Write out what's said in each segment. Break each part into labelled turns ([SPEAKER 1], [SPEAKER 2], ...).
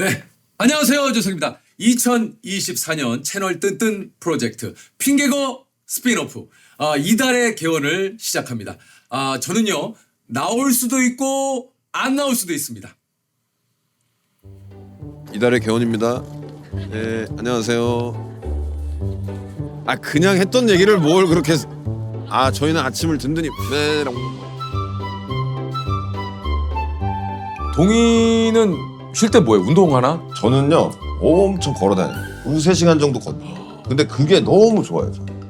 [SPEAKER 1] 네. 안녕하세요. 조성입니다. 2024년 채널 뜬뜬 프로젝트 핑계거 스피노프 아, 이달의 개원을 시작합니다. 아, 저는요. 나올 수도 있고 안 나올 수도 있습니다.
[SPEAKER 2] 이달의 개원입니다. 네, 안녕하세요. 아 그냥 했던 얘기를 뭘 그렇게 아 저희는 아침을 든든히 네
[SPEAKER 3] 동이는 쉴 때 뭐해? 운동하나?
[SPEAKER 4] 저는요 엄청 걸어다녀요. 두세 시간 정도 걷. 근데 그게 너무 좋아요. 저는.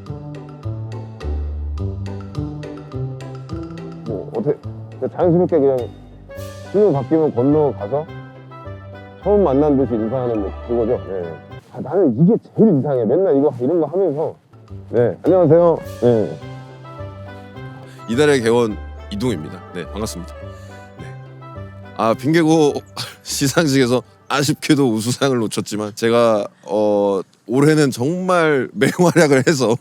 [SPEAKER 5] 뭐 어떻게 자연스럽게 그냥 신호 바뀌면 건너가서 처음 만난 듯이 인사하는 뭐 그거죠. 예. 아, 나는 이게 제일 이상해. 맨날 이거 이런 거 하면서 네 안녕하세요. 네.
[SPEAKER 2] 이달의 개원 이동입니다. 네 반갑습니다. 네. 아 핑계고 시상식에서 아쉽게도 우수상을 놓쳤지만 제가 어 올해는 정말 맹활약을 해서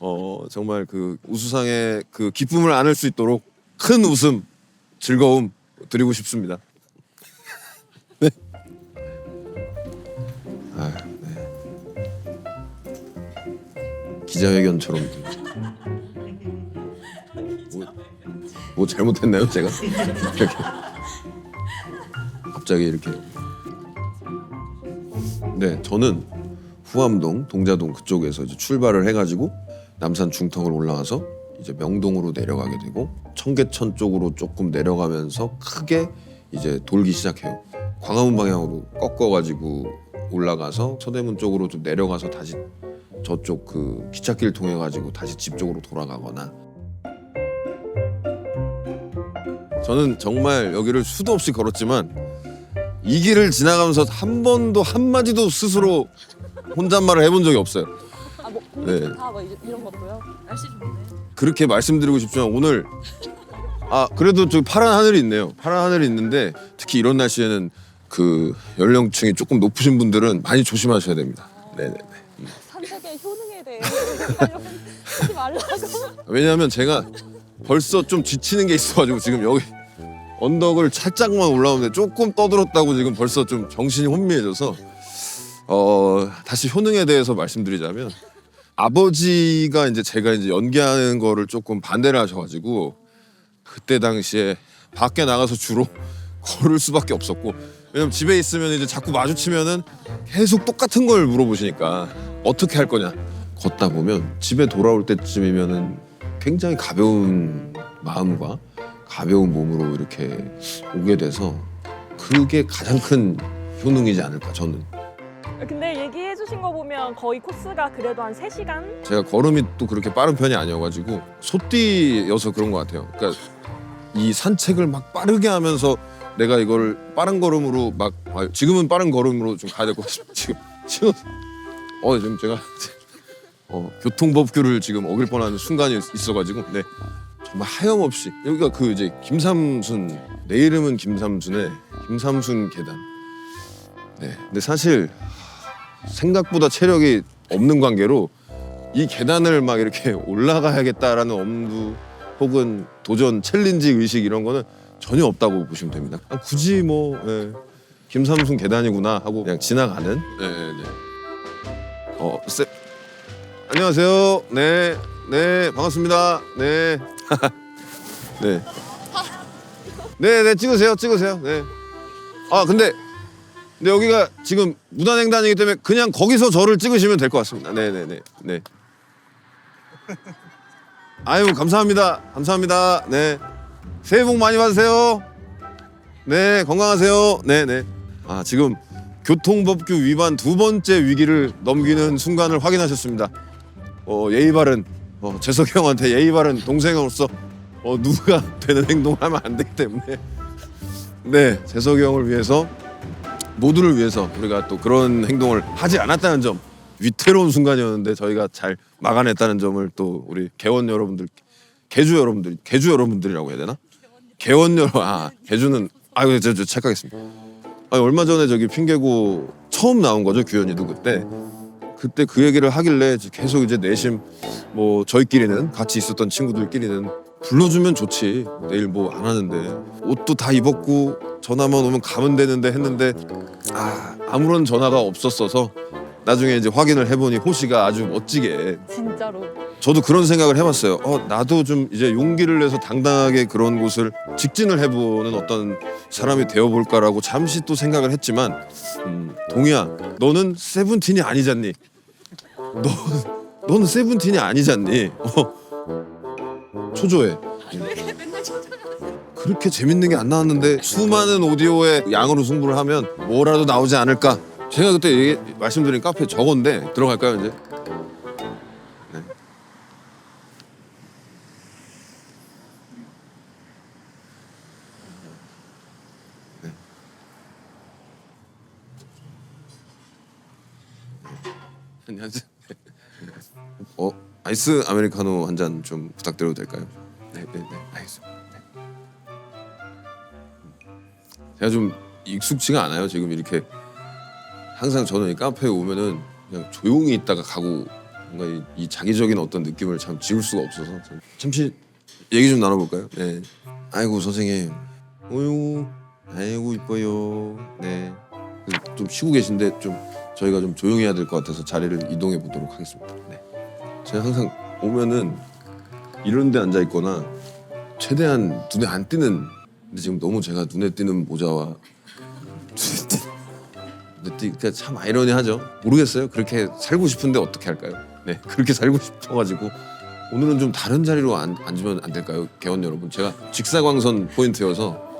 [SPEAKER 2] 어 정말 그 우수상의 그 기쁨을 안을 수 있도록 큰 웃음 즐거움 드리고 싶습니다. 네. 아, 네. 기자회견처럼 뭐, 뭐 잘못했나요 제가 갑자기 이렇게. 네 저는 후암동 동자동 그쪽에서 이제 출발을 해가지고 남산 중턱을 올라가서 이제 명동으로 내려가게 되고 청계천 쪽으로 조금 내려가면서 크게 이제 돌기 시작해요. 광화문 방향으로 꺾어가지고 올라가서 서대문 쪽으로 좀 내려가서 다시 저쪽 그 기찻길 통해 가지고 다시 집 쪽으로 돌아가거나. 저는 정말 여기를 수도 없이 걸었지만 이 길을 지나가면서 한 번도 한 마디도 스스로 혼잣말을 해본 적이 없어요.
[SPEAKER 6] 아, 뭐
[SPEAKER 2] 네.
[SPEAKER 6] 뭐 이- 이런 것도요. 날씨 좋네.
[SPEAKER 2] 그렇게 말씀드리고 싶지만 오늘 아 그래도 저 파란 하늘이 있네요. 파란 하늘이 있는데 특히 이런 날씨에는 그 연령층이 조금 높으신 분들은 많이 조심하셔야 됩니다. 네네.
[SPEAKER 6] 산책의 효능에 대해 하지 말라고.
[SPEAKER 2] 왜냐하면 제가 벌써 좀 지치는 게 있어가지고 지금 여기 언덕을 살짝만 올라오는데 조금 떠들었다고 지금 벌써 좀 정신이 혼미해져서 어 다시 효능에 대해서 말씀드리자면 아버지가 이제 제가 이제 연기하는 거를 조금 반대를 하셔가지고 그때 당시에 밖에 나가서 주로 걸을 수밖에 없었고 왜냐면 집에 있으면 이제 자꾸 마주치면은 계속 똑같은 걸 물어보시니까 어떻게 할 거냐 걷다 보면 집에 돌아올 때쯤이면은 굉장히 가벼운 마음과 가벼운 몸으로 이렇게 오게 돼서 그게 가장 큰 효능이지 않을까 저는
[SPEAKER 6] 근데 얘기해 주신 거 보면 거의 코스가 그래도 한 3시간?
[SPEAKER 2] 제가 걸음이 또 그렇게 빠른 편이 아니어가지고 소띠여서 그런 것 같아요. 그러니까 이 산책을 막 빠르게 하면서 내가 이걸 빠른 걸음으로 막 아, 지금은 빠른 걸음으로 좀 가야 될 것 같습니다. 지금 지금 어 지금 제가 어, 교통법규를 지금 어길 뻔한 순간이 있어가지고 네 정말 하염없이 여기가 그 이제 김삼순 내 이름은 김삼순의 김삼순 계단. 네 근데 사실 생각보다 체력이 없는 관계로 이 계단을 막 이렇게 올라가야겠다라는 엄두 혹은 도전 챌린지 의식 이런 거는 전혀 없다고 보시면 됩니다. 그냥 굳이 뭐 예, 김삼순 계단이구나 하고 그냥 지나가는. 네, 네. 어, 세... 안녕하세요. 네, 네, 반갑습니다. 네, 네, 네, 네, 찍으세요, 찍으세요. 네. 아, 근데 근데 여기가 지금 무단횡단이기 때문에 그냥 거기서 저를 찍으시면 될 것 같습니다. 네 네 네. 네. 아유 감사합니다. 감사합니다. 네. 새해 복 많이 받으세요. 네 건강하세요. 네 네. 아 지금 교통법규 위반 두 번째 위기를 넘기는 순간을 확인하셨습니다. 어 예의 바른 어, 재석이 형한테 예의 바른 동생으로서 어 누가 되는 행동을 하면 안 되기 때문에 네 재석이 형을 위해서 모두를 위해서 우리가 또 그런 행동을 하지 않았다는 점 위태로운 순간이었는데 저희가 잘 막아냈다는 점을 또 우리 개원 여러분들 개주 여러분들 개주 여러분들이라고 해야 되나 개원 여러 아 개주는 아유 저, 저 착각했습니다 아 얼마 전에 저기 핑계고 처음 나온 거죠 규현이도 그때 그때 그 얘기를 하길래 계속 이제 내심 뭐 저희끼리는 같이 있었던 친구들끼리는 불러주면 좋지. 내일 뭐 안 하는데 옷도 다 입었고 전화만 오면 가면 되는데 했는데 아 아무런 전화가 없었어서 나중에 이제 확인을 해보니 호시가 아주 멋지게
[SPEAKER 6] 진짜로.
[SPEAKER 2] 저도 그런 생각을 해봤어요. 어 나도 좀 이제 용기를 내서 당당하게 그런 곳을 직진을 해보는 어떤 사람이 되어볼까라고 잠시 또 생각을 했지만 음, 동희야 너는 세븐틴이 아니잖니. 너 너는 세븐틴이 아니잖니. 어, 초조해. 그렇게 재밌는 게 안 나왔는데 수많은 오디오의 양으로 승부를 하면 뭐라도 나오지 않을까. 제가 그때 얘기, 말씀드린 카페 저건데 들어갈까요 이제? 안녕하세요. 어 아이스 아메리카노 한 잔 좀 부탁드려도 될까요? 네, 네, 네, 알겠습니다. 네. 제가 좀 익숙지가 않아요. 지금 이렇게 항상 저는 이 카페에 오면은 그냥 조용히 있다가 가고 뭔가 이, 이 자기적인 어떤 느낌을 참 지울 수가 없어서 참- 잠시 얘기 좀 나눠볼까요? 네. 아이고 선생님, 어유, 아이고 이뻐요. 네. 좀 쉬고 계신데 좀 저희가 좀 조용히 해야 될 것 같아서 자리를 이동해 보도록 하겠습니다. 네. 제가 항상 오면은 이런 데 앉아 있거나 최대한 눈에 안 띄는 근데 지금 너무 제가 눈에 띄는 모자와 눈에 띄 눈에 띄 그냥 참 아이러니하죠. 모르겠어요. 그렇게 살고 싶은데 어떻게 할까요? 네, 그렇게 살고 싶어가지고 오늘은 좀 다른 자리로 앉, 앉으면 안 될까요, 개원 여러분? 제가 직사광선 포인트여서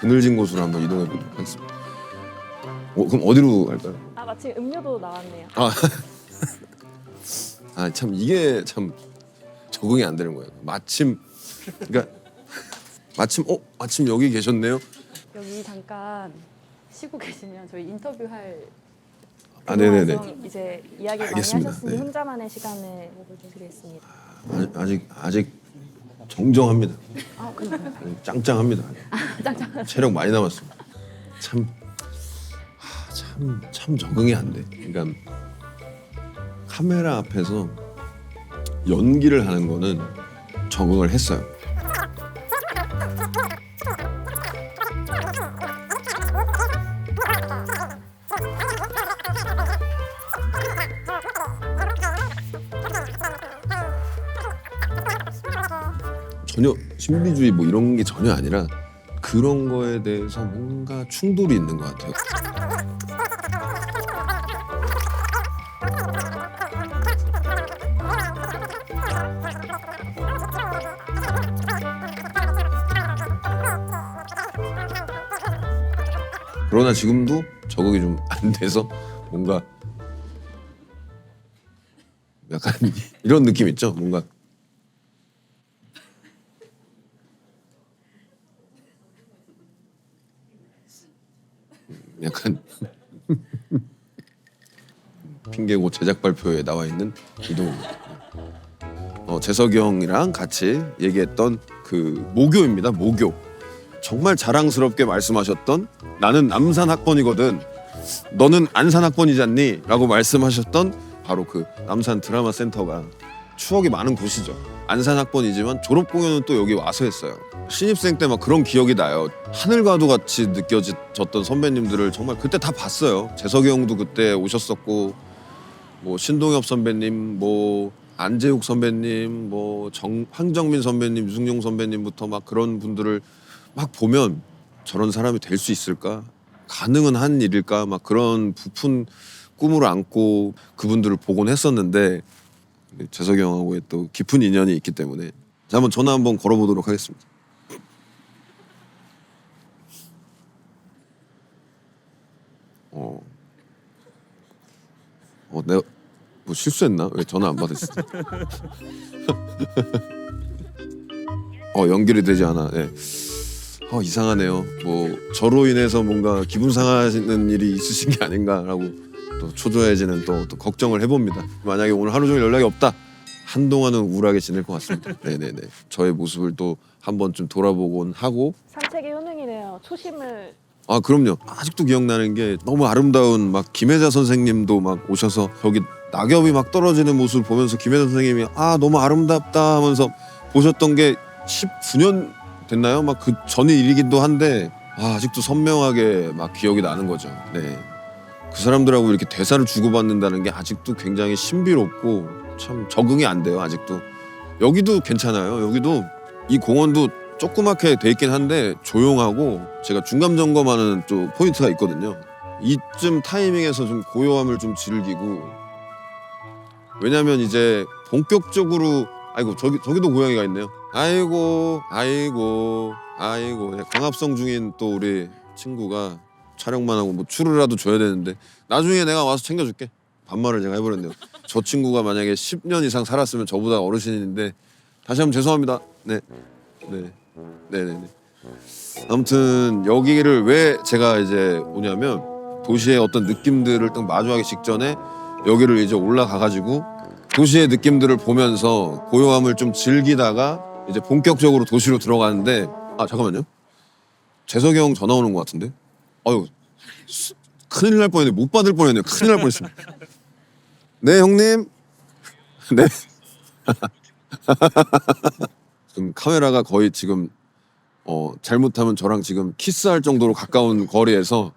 [SPEAKER 2] 그늘진 곳으로 한번 이동해 보도록 하겠습니다. 어, 그럼 어디로 갈까요?
[SPEAKER 6] 아 마침 음료도 나왔네요.
[SPEAKER 2] 아, 아 참 이게 참 적응이 안 되는 거예요. 마침 그러니까 마침 어 마침 여기 계셨네요.
[SPEAKER 7] 여기 잠깐 쉬고 계시면 저희 인터뷰할
[SPEAKER 2] 아 네네네.
[SPEAKER 6] 그동안 이제 이야기 많이
[SPEAKER 2] 알겠습니다.
[SPEAKER 6] 하셨으니
[SPEAKER 2] 네.
[SPEAKER 6] 혼자만의 시간을 드리겠습니다.
[SPEAKER 2] 아직 아직, 아직 정정합니다.
[SPEAKER 6] 아 그래요?
[SPEAKER 2] 짱짱합니다. 체력 많이 남았습니다. 참, 아, 참, 참 적응이 안 돼. 그러니까 카메라 앞에서 연기를 하는 거는 적응을 했어요. 전혀 신비주의 뭐 이런 게 전혀 아니라 그런 거에 대해서 뭔가 충돌이 있는 것 같아요. 그러나 지금도 적응이 좀 안 돼서 뭔가 약간 이런 느낌 있죠? 뭔가 약간 핑계고 제작 발표에 나와 있는 이동입니다. 어, 재석이 형이랑 같이 얘기했던 그 모교입니다. 모교. 정말 자랑스럽게 말씀하셨던 나는 남산 학번이거든. 너는 안산 학번이잖니? 라고 말씀하셨던 바로 그 남산 드라마 센터가 추억이 많은 곳이죠. 안산 학번이지만 졸업 공연은 또 여기 와서 했어요. 신입생 때 막 그런 기억이 나요. 하늘과도 같이 느껴졌던 선배님들을 정말 그때 다 봤어요. 재석이 형도 그때 오셨었고 뭐 신동엽 선배님, 뭐 안재욱 선배님, 뭐 정, 황정민 선배님, 유승용 선배님부터 막 그런 분들을 막 보면 저런 사람이 될 수 있을까? 가능은 한 일일까? 막 그런 부푼 꿈을 안고 그분들을 보곤 했었는데 재석이 형하고의 또 깊은 인연이 있기 때문에 자 한번 전화 한번 걸어보도록 하겠습니다. 어, 어 내가 뭐 실수했나? 왜 전화 안 받았어? 어 연결이 되지 않아. 네. 어 이상하네요. 뭐 저로 인해서 뭔가 기분 상하시는 일이 있으신 게 아닌가라고 또 초조해지는 또, 또 걱정을 해봅니다. 만약에 오늘 하루 종일 연락이 없다. 한동안은 우울하게 지낼 것 같습니다. 네네네. 저의 모습을 또 한번 좀 돌아보곤 하고
[SPEAKER 6] 산책의 효능이네요. 초심을
[SPEAKER 2] 아 그럼요. 아직도 기억나는 게 너무 아름다운 막 김혜자 선생님도 막 오셔서 저기 낙엽이 막 떨어지는 모습을 보면서 김혜자 선생님이 아 너무 아름답다 하면서 보셨던 게 19년 됐나요? 막 그 전의 일이기도 한데 아, 아직도 선명하게 막 기억이 나는 거죠. 네. 그 사람들하고 이렇게 대사를 주고받는다는 게 아직도 굉장히 신비롭고 참 적응이 안 돼요. 아직도 여기도 괜찮아요. 여기도 이 공원도 조그맣게 돼 있긴 한데 조용하고 제가 중간 점검하는 또 포인트가 있거든요. 이쯤 타이밍에서 좀 고요함을 좀 즐기고 왜냐면 이제 본격적으로 아이고 저기 저기도 고양이가 있네요. 아이고 아이고 아이고 예, 광합성 중인 또 우리 친구가 촬영만 하고 뭐 추루라도 줘야 되는데 나중에 내가 와서 챙겨줄게. 반말을 제가 해버렸네요. 저 친구가 만약에 10년 이상 살았으면 저보다 어르신인데 다시 한번 죄송합니다. 네, 네, 네, 네. 네. 아무튼 여기를 왜 제가 이제 오냐면 도시의 어떤 느낌들을 딱 마주하기 직전에 여기를 이제 올라가 가지고 도시의 느낌들을 보면서 고요함을 좀 즐기다가 이제 본격적으로 도시로 들어가는데 아 잠깐만요. 재석이 형 전화 오는 것 같은데? 아유 수- 큰일 날 뻔했네. 못 받을 뻔했네요 큰일 날 뻔했습니다. 네 형님. 네. 지금 카메라가 거의 지금 어 잘못하면 저랑 지금 키스할 정도로 가까운 거리에서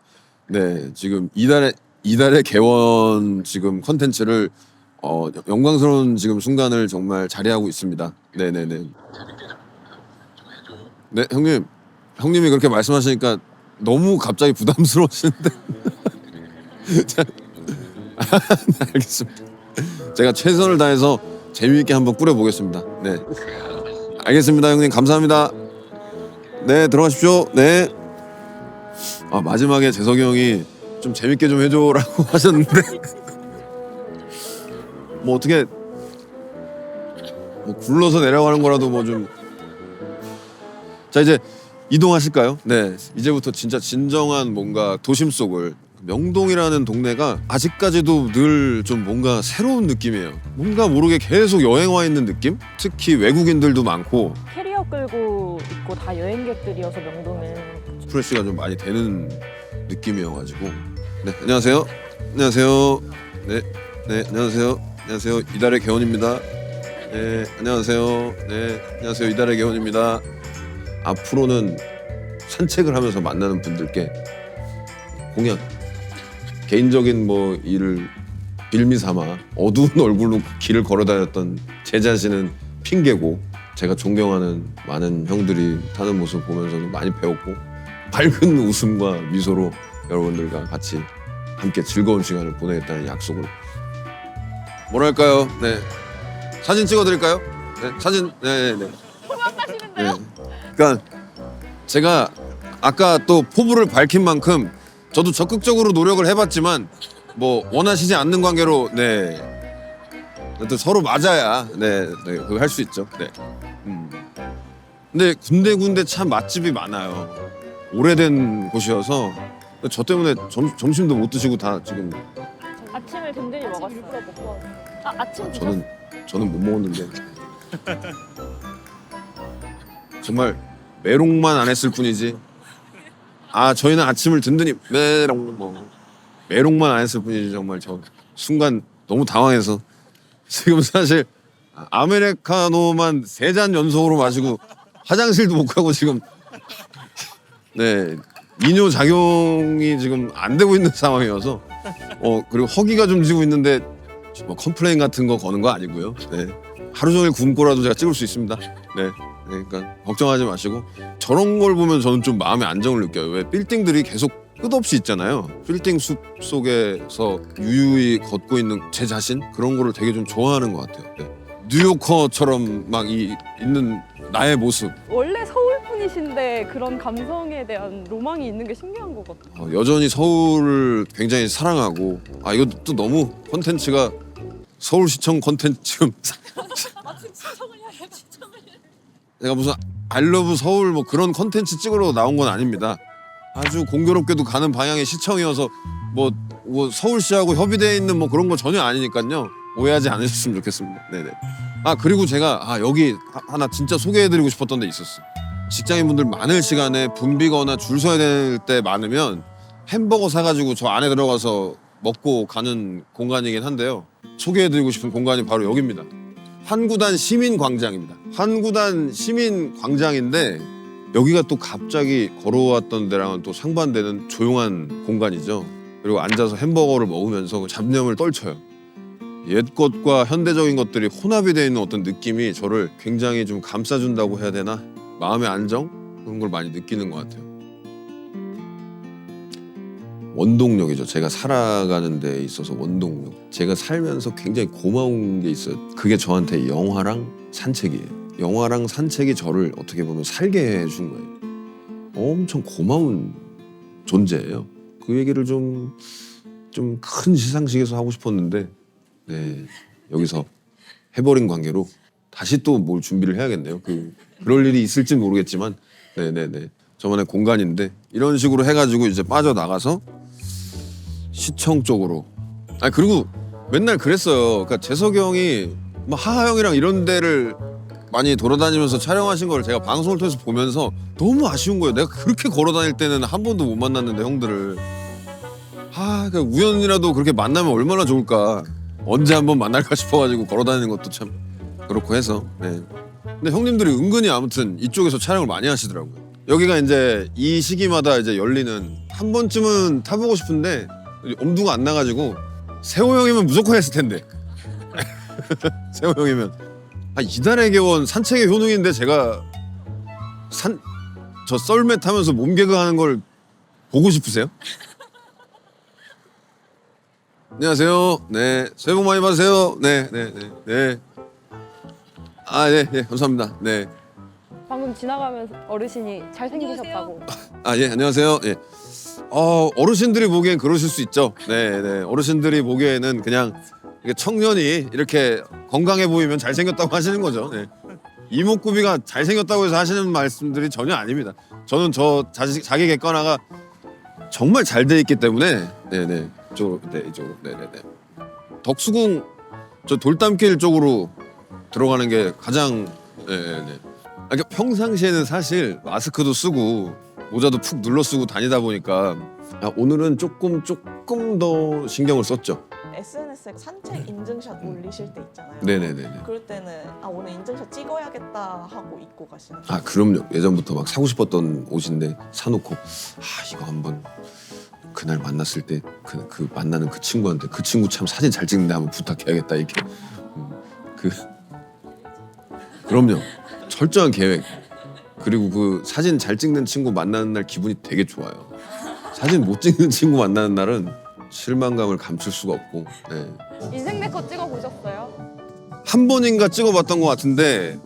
[SPEAKER 2] 네 지금 이달의 이달의 개원 지금 컨텐츠를 어 여- 영광스러운 지금 순간을 정말 자리하고 있습니다. 네네네. 네 형님 형님이 그렇게 말씀하시니까 너무 갑자기 부담스러우시는데. 자, 네, 알겠습니다. 제가 최선을 다해서 재미있게 한번 꾸려보겠습니다. 네. 알겠습니다 형님 감사합니다. 네 들어가십시오. 네. 아 마지막에 재석이 형이 좀 재밌게 좀 해줘라고 하셨는데 뭐 어떻게 뭐 굴러서 내려가는 거라도 뭐 좀. 자 이제 이동하실까요? 네. 이제부터 진짜 진정한 뭔가 도심 속을. 명동이라는 동네가 아직까지도 늘 좀 뭔가 새로운 느낌이에요. 뭔가 모르게 계속 여행 와 있는 느낌? 특히 외국인들도 많고.
[SPEAKER 6] 캐리어 끌고 있고 다 여행객들이어서 명동은
[SPEAKER 2] 프레시가 좀 많이 되는 느낌이어가지고. 네 안녕하세요. 안녕하세요. 네 네 안녕하세요 안녕하세요. 이달의 개원입니다. 네 안녕하세요. 네 안녕하세요. 이달의 개원입니다. 앞으로는 산책을 하면서 만나는 분들께 공연 개인적인 뭐 일을 빌미 삼아 어두운 얼굴로 길을 걸어 다녔던 제 자신은 핑계고 제가 존경하는 많은 형들이 타는 모습 보면서도 많이 배웠고 밝은 웃음과 미소로 여러분들과 같이 함께 즐거운 시간을 보내겠다는 약속을 뭐랄까요? 네 사진 찍어드릴까요? 네 사진 네 네 네. 네. 그러니까 제가 아까 또 포부를 밝힌 만큼 저도 적극적으로 노력을 해봤지만 뭐 원하시지 않는 관계로 네. 또 서로 맞아야 네, 네 그거 할 수 있죠. 네. 음. 근데 군데군데 참 맛집이 많아요. 오래된 곳이어서 저 때문에 점, 점심도 못 드시고 다 지금
[SPEAKER 6] 아침을 든든히 먹었어요. 아 아침 드셨
[SPEAKER 2] 저는 저는 못 먹었는데. 정말 메롱만 안 했을 뿐이지. 아 저희는 아침을 든든히 메롱 뭐. 메롱만 안 했을 뿐이지 정말 저 순간 너무 당황해서. 지금 사실 아메리카노만 세 잔 연속으로 마시고 화장실도 못 가고 지금. 네 이뇨 작용이 지금 안 되고 있는 상황이어서. 어 그리고 허기가 좀 지고 있는데 뭐 컴플레인 같은 거 거는 거 아니고요. 네. 하루 종일 굶고라도 제가 찍을 수 있습니다. 네. 네, 그러니까 걱정하지 마시고 저런 걸 보면 저는 좀 마음의 안정을 느껴요. 왜 빌딩들이 계속 끝없이 있잖아요. 빌딩 숲 속에서 유유히 걷고 있는 제 자신 그런 거를 되게 좀 좋아하는 것 같아요. 네. 뉴요커처럼 막 이 있는 나의 모습
[SPEAKER 7] 원래 서울 분이신데 그런 감성에 대한 로망이 있는 게 신기한 것 같아요.
[SPEAKER 2] 어, 여전히 서울을 굉장히 사랑하고 아또 너무 컨텐츠가 서울시청 컨텐츠 지금 내가 무슨 알러브 서울 뭐 그런 컨텐츠 찍으러 나온 건 아닙니다. 아주 공교롭게도 가는 방향이 시청이어서 뭐, 뭐 서울시하고 협의되어 있는 뭐 그런 거 전혀 아니니까요. 오해하지 않으셨으면 좋겠습니다. 네네. 아 그리고 제가 아 여기 하- 하나 진짜 소개해드리고 싶었던 데 있었어. 직장인분들 많을 시간에 붐비거나 줄 서야 될 때 많으면 햄버거 사가지고 저 안에 들어가서 먹고 가는 공간이긴 한데요. 소개해드리고 싶은 공간이 바로 여기입니다. 환구단 시민광장입니다. 환구단 시민광장인데 여기가 또 갑자기 걸어왔던 데랑은 또 상반되는 조용한 공간이죠. 그리고 앉아서 햄버거를 먹으면서 그 잡념을 떨쳐요. 옛 것과 현대적인 것들이 혼합이 되어 있는 어떤 느낌이 저를 굉장히 좀 감싸준다고 해야 되나? 마음의 안정? 그런 걸 많이 느끼는 것 같아요. 원동력이죠. 제가 살아가는 데 있어서 원동력. 제가 살면서 굉장히 고마운 게 있어요. 그게 저한테 영화랑 산책이에요. 영화랑 산책이 저를 어떻게 보면 살게 해준 거예요. 엄청 고마운 존재예요. 그 얘기를 좀 좀 큰 시상식에서 하고 싶었는데 네 여기서 해버린 관계로 다시 또 뭘 준비를 해야겠네요. 그 그럴 일이 있을지 모르겠지만 네네네 저만의 공간인데 이런 식으로 해가지고 이제 빠져 나가서 시청 쪽으로 아 그리고 맨날 그랬어요. 그러니까 재석이 형이 뭐 하하 형이랑 이런 데를 많이 돌아다니면서 촬영하신 걸 제가 방송을 통해서 보면서 너무 아쉬운 거예요. 내가 그렇게 걸어다닐 때는 한 번도 못 만났는데 형들을 아, 그 우연이라도 그렇게 만나면 얼마나 좋을까. 언제 한번 만날까 싶어가지고 걸어다니는 것도 참 그렇고 해서. 네. 근데 형님들이 은근히 아무튼 이쪽에서 촬영을 많이 하시더라고요. 여기가 이제 이 시기마다 이제 열리는 한 번쯤은 타보고 싶은데 엄두가 안 나가지고 세호 형이면 무조건 했을 텐데. 세호 형이면 아 이달의 개원 산책의 효능인데 제가 산 저 썰매 타면서 몸개그 하는 걸 보고 싶으세요? 안녕하세요. 네, 새해 복 많이 받으세요. 네, 네, 네, 네. 아, 네, 네, 감사합니다. 네.
[SPEAKER 7] 방금 지나가면서 어르신이 잘생기셨다고.
[SPEAKER 2] 아, 예, 안녕하세요. 예. 어, 어르신들이 보기엔 그러실 수 있죠. 네, 네. 어르신들이 보기에는 그냥 청년이 이렇게 건강해 보이면 잘생겼다고 하시는 거죠. 네. 이목구비가 잘생겼다고 해서 하시는 말씀들이 전혀 아닙니다. 저는 저 자기, 자기 객관화가 정말 잘 돼 있기 때문에 네네 이쪽으로 네 이쪽으로 네네네 덕수궁 저 돌담길 쪽으로 들어가는 게 가장 네네 그러니까 평상시에는 사실 마스크도 쓰고 모자도 푹 눌러 쓰고 다니다 보니까 아, 오늘은 조금 조금 더 신경을 썼죠.
[SPEAKER 8] SNS에 산책 인증샷 올리실 때 있잖아요.
[SPEAKER 2] 네네네네.
[SPEAKER 8] 그럴 때는 아 오늘 인증샷 찍어야겠다 하고 입고 가시는.
[SPEAKER 2] 아 그럼요. 예전부터 막 사고 싶었던 옷인데 사놓고 아 이거 한번 그날 만났을 때 그 그 만나는 그 친구한테 그 친구 참 사진 잘 찍는데 한번 부탁해야겠다 이렇게 음, 그 그럼요. 철저한 계획 그리고 그 사진 잘 찍는 친구 만나는 날 기분이 되게 좋아요. 사진 못 찍는 친구 만나는 날은 실망감을 감출 수가 없고 네.
[SPEAKER 7] 인생 내거 찍어 보셨어요?
[SPEAKER 2] 한 번인가 찍어봤던 것 같은데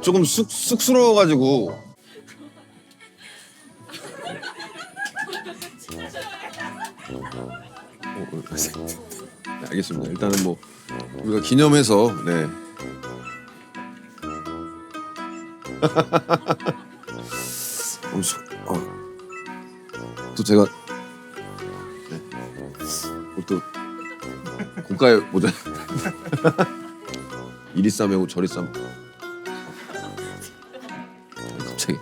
[SPEAKER 2] 조금 쑥, 쑥스러워가지고 어, 어, 네, 알겠습니다. 일단은 뭐 우리가 기념해서 네. 어, 수- 어. 또 제가 네. 어, 또 고가의 모자 이리 싸매고 저리 싸 갑자기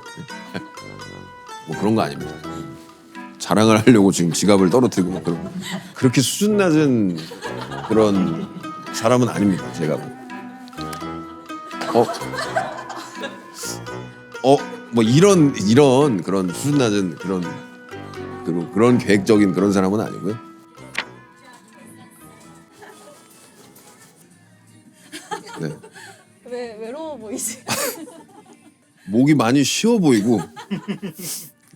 [SPEAKER 2] 뭐 그런 거 아닙니다. 자랑을 하려고 지금 지갑을 떨어뜨리고 뭐 그런 그렇게 수준 낮은 그런 사람은 아닙니다. 제가 어. 어, 뭐 이런 이런 그런 수준 낮은 그런 그런 그런 계획적인 그런 사람은 아니고요. 네.
[SPEAKER 7] 왜 외로워 보이지?
[SPEAKER 2] 목이 많이 쉬워 보이고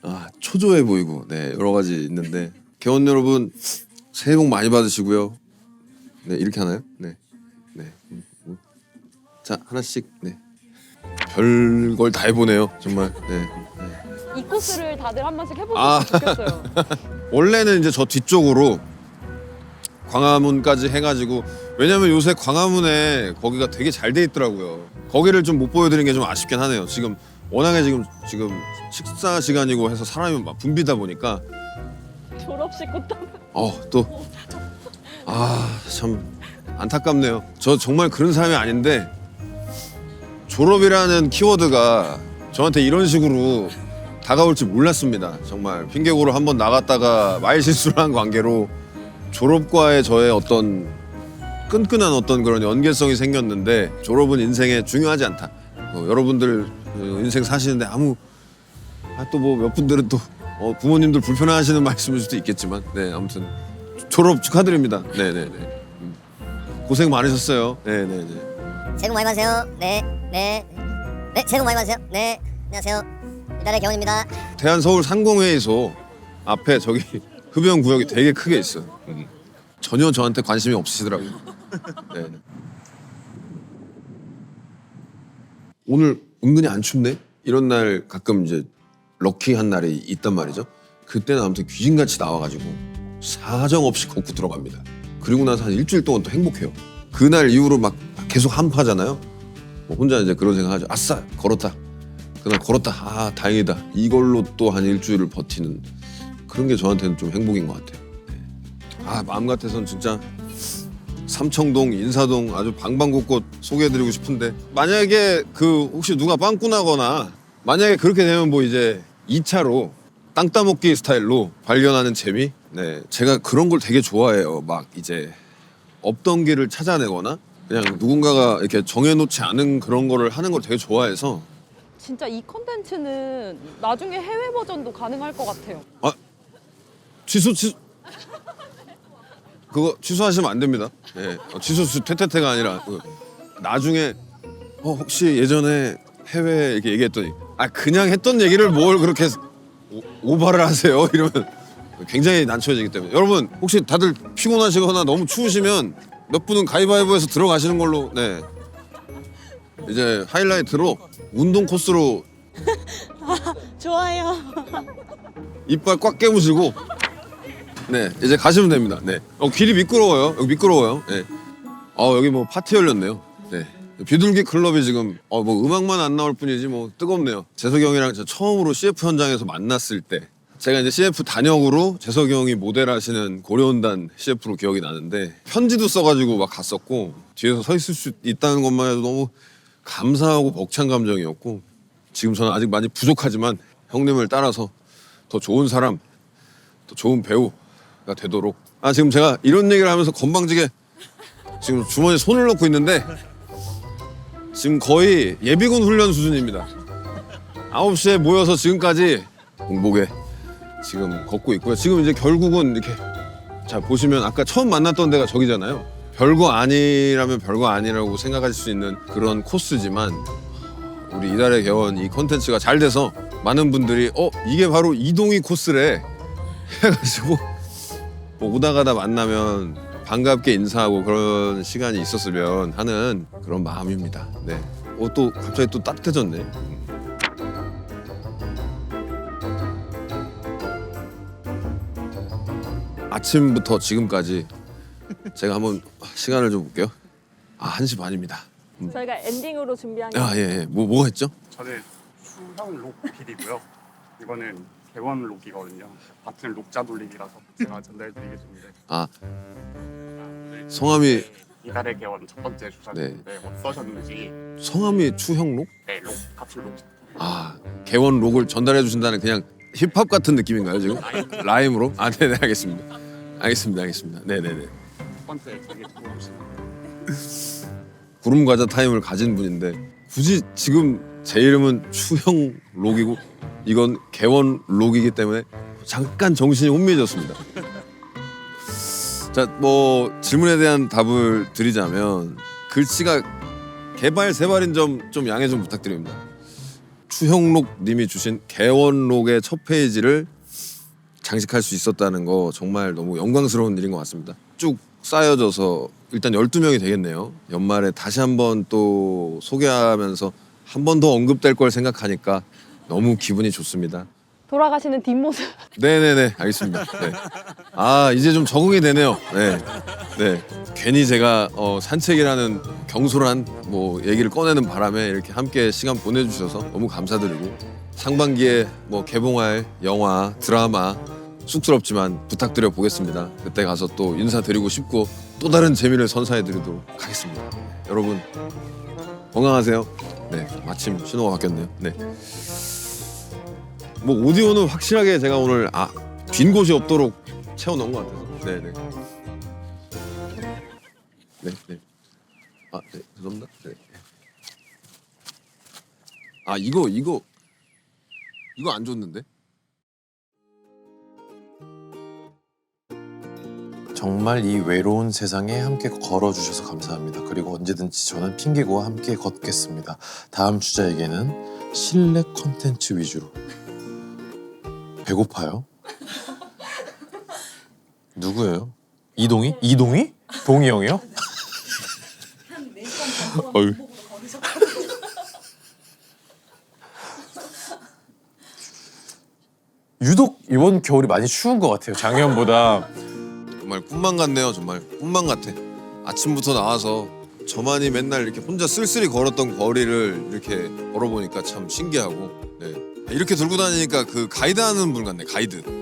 [SPEAKER 2] 아 초조해 보이고 네 여러 가지 있는데. 개원 여러분 새해 복 많이 받으시고요. 네 이렇게 하나요? 네 네 자 하나씩 네 별걸 다 해보네요 정말 네
[SPEAKER 7] 이 코스를 다들 한 번씩 해보면
[SPEAKER 2] 아.
[SPEAKER 7] 좋겠어요.
[SPEAKER 2] 원래는 이제 저 뒤쪽으로 광화문까지 해가지고 왜냐면 요새 광화문에 거기가 되게 잘 돼 있더라고요. 거기를 좀 못 보여드린 게 좀 아쉽긴 하네요. 지금 워낙에 지금 지금 식사 시간이고 해서 사람이 막 붐비다 보니까
[SPEAKER 6] 졸업식 꽃다.
[SPEAKER 2] 어또 아 참 안타깝네요. 저 정말 그런 사람이 아닌데 졸업이라는 키워드가 저한테 이런 식으로 다가올 줄 몰랐습니다. 정말 핑계고로 한번 나갔다가 말 실수를 한 관계로 졸업과의 저의 어떤 끈끈한 어떤 그런 연계성이 생겼는데 졸업은 인생에 중요하지 않다. 어, 여러분들 어, 인생 사시는데 아무 아, 또뭐 몇 분들은 또 어, 부모님들 불편해하시는 말씀일 수도 있겠지만 네 아무튼 졸업 축하드립니다. 네네네 음. 고생 많으셨어요. 네네네.
[SPEAKER 9] 새해 복 많이 받으세요. 네, 네, 네, 새해 복 많이 받으세요. 네, 안녕하세요. 이달의 개원입니다.
[SPEAKER 2] 대한 서울 상공회의소 앞에 저기 흡연 구역이 되게 크게 있어요. 음. 전혀 저한테 관심이 없으시더라고요. 네. 오늘 은근히 안 춥네. 이런 날 가끔 이제 럭키한 날이 있단 말이죠. 그때는 아무튼 귀신같이 나와가지고 사정 없이 걷고 들어갑니다. 그리고 나서 한 일주일 동안 또 행복해요. 그날 이후로 막 계속 한파잖아요. 뭐 혼자 이제 그런 생각하죠. 아싸 걸었다. 그날 걸었다. 아 다행이다. 이걸로 또 한 일주일을 버티는 그런 게 저한테는 좀 행복인 것 같아요. 네. 아 마음 같아선 진짜 삼청동, 인사동 아주 방방곳곳 소개해드리고 싶은데 만약에 그 혹시 누가 빵꾸나거나 만약에 그렇게 되면 뭐 이제 2차로 땅 따먹기 스타일로 발견하는 재미? 네 제가 그런 걸 되게 좋아해요. 막 이제 없던 길을 찾아내거나 그냥 누군가가 이렇게 정해놓지 않은 그런 거를 하는 걸 되게 좋아해서
[SPEAKER 7] 진짜 이 컨텐츠는 나중에 해외 버전도 가능할 것 같아요.
[SPEAKER 2] 취소 취소 그거 취소하시면 안 됩니다. 예, 어, 취소 수 퇴퇴퇴가 아니라 그, 나중에 어, 혹시 예전에 해외 이렇게 얘기했더니 아 그냥 했던 얘기를 뭘 그렇게 오, 오바를 하세요 이러면 굉장히 난처해지기 때문에 여러분 혹시 다들 피곤하시거나 너무 추우시면 몇 분은 가위바위보해서 들어가시는 걸로 네 이제 하이라이트로 운동 코스로
[SPEAKER 8] 좋아요.
[SPEAKER 2] 이빨 꽉 깨무시고 네 이제 가시면 됩니다. 네. 어 길이 미끄러워요. 여기 미끄러워요. 네. 어 여기 뭐 파티 열렸네요. 네. 비둘기 클럽이 지금 어 뭐 음악만 안 나올 뿐이지 뭐 뜨겁네요. 재석이 형이랑 저 처음으로 CF 현장에서 만났을 때 제가 이제 CF 단역으로 재석이 형이 모델하시는 고려온단 CF로 기억이 나는데 편지도 써가지고 막 갔었고 뒤에서 서 있을 수 있다는 것만 해도 너무 감사하고 벅찬 감정이었고 지금 저는 아직 많이 부족하지만 형님을 따라서 더 좋은 사람, 더 좋은 배우가 되도록. 아 지금 제가 이런 얘기를 하면서 건방지게 지금 주머니에 손을 넣고 있는데 지금 거의 예비군 훈련 수준입니다. 9시에 모여서 지금까지 공복에 지금 걷고 있고요. 지금 이제 결국은 이렇게 자 보시면 아까 처음 만났던 데가 저기잖아요. 별거 아니라면 별거 아니라고 생각하실 수 있는 그런 코스지만 우리 이달의 개원 이 컨텐츠가 잘 돼서 많은 분들이 어 이게 바로 이동희 코스래 해가지고 뭐 오다 가다 만나면 반갑게 인사하고 그런 시간이 있었으면 하는 그런 마음입니다. 네. 어 또 갑자기 또 따뜻해졌네. 아침부터 지금까지 제가 한번 시간을 좀 볼게요. 아 1시 반입니다.
[SPEAKER 6] 저희가 엔딩으로 준비한 게
[SPEAKER 2] 아 예, 예. 뭐 뭐가 했죠?
[SPEAKER 10] 저는 수형 록 PD고요. 이거는 개원 록이거든요. 같은 록자 돌리기라서 제가 전달해드리겠습니다.
[SPEAKER 2] 아 성함이
[SPEAKER 10] 이달의 개원 첫 번째 주사님인데 어떠셨는지
[SPEAKER 2] 성함이 추형록?
[SPEAKER 10] 네, 록 같은 록
[SPEAKER 2] 아 개원 록을 전달해 주신다는 그냥 힙합 같은 느낌인가요 지금? 라임으로? 아 네 네 알겠습니다. 알겠습니다 알겠습니다. 네네네.
[SPEAKER 10] 첫 번째 저기 들어오시는
[SPEAKER 2] 구름 과자 타임을 가진 분인데 굳이 지금 제 이름은 추형 록이고 이건 개원 록이기 때문에 잠깐 정신이 혼미해졌습니다. 자, 뭐 질문에 대한 답을 드리자면 글씨가 개발 세발인 점 좀 양해 좀 부탁드립니다. 추형록 님이 주신 개원록의 첫 페이지를 장식할 수 있었다는 거 정말 너무 영광스러운 일인 것 같습니다. 쭉 쌓여져서 일단 12명이 되겠네요. 연말에 다시 한번 또 소개하면서 한 번 더 언급될 걸 생각하니까 너무 기분이 좋습니다.
[SPEAKER 7] 돌아가시는 뒷모습.
[SPEAKER 2] 네네네 알겠습니다. 네. 아 이제 좀 적응이 되네요. 네, 네. 괜히 제가 어, 산책이라는 경솔한 뭐 얘기를 꺼내는 바람에 이렇게 함께 시간 보내주셔서 너무 감사드리고 상반기에 뭐 개봉할 영화 드라마 쑥스럽지만 부탁드려 보겠습니다. 그때 가서 또 인사드리고 싶고 또 다른 재미를 선사해드리도록 하겠습니다. 여러분 건강하세요. 네 마침 신호가 바뀌었네요. 네. 뭐 오디오는 확실하게 제가 오늘 아 빈 곳이 없도록 채워놓은 것 같아서 네 네 네, 네. 아, 네, 죄송합니다. 네. 아, 이거 이거 이거 안 줬는데?
[SPEAKER 3] 정말 이 외로운 세상에 함께 걸어주셔서 감사합니다. 그리고 언제든지 저는 핑계고와 함께 걷겠습니다. 다음 주자에게는 실내 콘텐츠 위주로. 배고파요? 누구예요? 이동이? 이동이? 동이 형이요? 어휴. 유독 이번 겨울이 많이 추운 것 같아요. 작년보다.
[SPEAKER 2] 정말 꿈만 같네요. 정말 꿈만 같아. 아침부터 나와서 저만이 맨날 이렇게 혼자 쓸쓸히 걸었던 거리를 이렇게 걸어보니까 참 신기하고 네. 이렇게 들고 다니니까 그 가이드 하는 분 같네. 가이드.